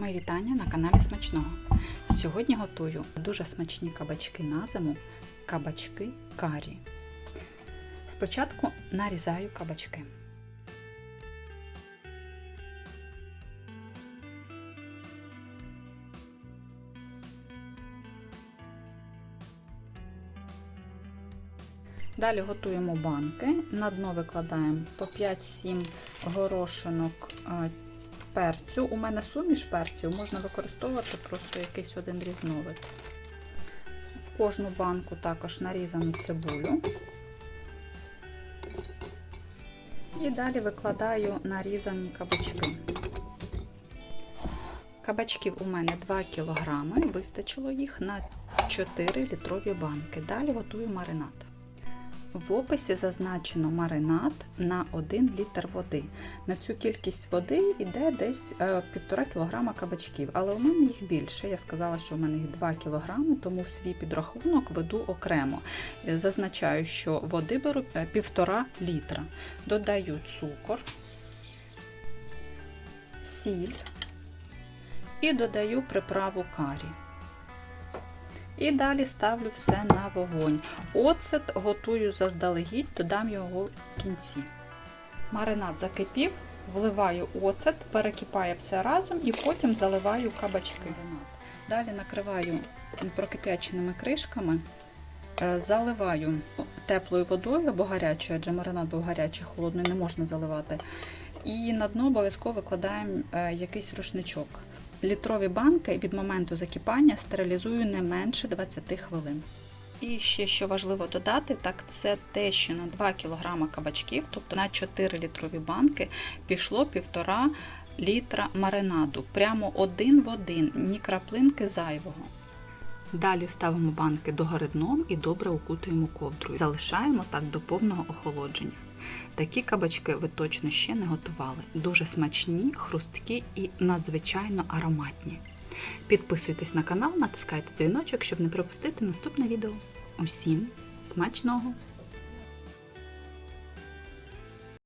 Мої вітання на каналі Смачного. Сьогодні готую дуже смачні кабачки на зиму, кабачки карі. Спочатку нарізаю кабачки. Далі готуємо банки. На дно викладаємо по 5-7 горошинок перцю. У мене суміш перців, можна використовувати просто якийсь один різновид. В кожну банку також нарізану цибулю. І далі викладаю нарізані кабачки. Кабачків у мене 2 кг, вистачило їх на 4 літрові банки. Далі готую маринад. В описі зазначено маринад на 1 літр води. На цю кількість води йде десь 1,5 кг кабачків, але у мене їх більше. Я сказала, що у мене їх 2 кг, тому свій підрахунок веду окремо. Зазначаю, що води беру 1,5 літра. Додаю цукор, сіль і додаю приправу карі. І далі ставлю все на вогонь. Оцет готую заздалегідь, додам його в кінці. Маринад закипів, вливаю оцет, перекипає все разом і потім заливаю кабачки. Далі накриваю прокип'яченими кришками, заливаю теплою водою або гарячою, адже маринад був гарячий, холодний не можна заливати. І на дно обов'язково викладаємо якийсь рушничок. Літрові банки від моменту закипання стерилізую не менше 20 хвилин. І ще що важливо додати, так це те, що на 2 кг кабачків, тобто на 4 літрові банки, пішло 1,5 літра маринаду. Прямо один в один, ні краплинки зайвого. Далі ставимо банки догори дном і добре укутуємо ковдрою. Залишаємо так до повного охолодження. Такі кабачки ви точно ще не готували. Дуже смачні, хрусткі і надзвичайно ароматні. Підписуйтесь на канал, натискайте дзвіночок, щоб не пропустити наступне відео. Усім смачного!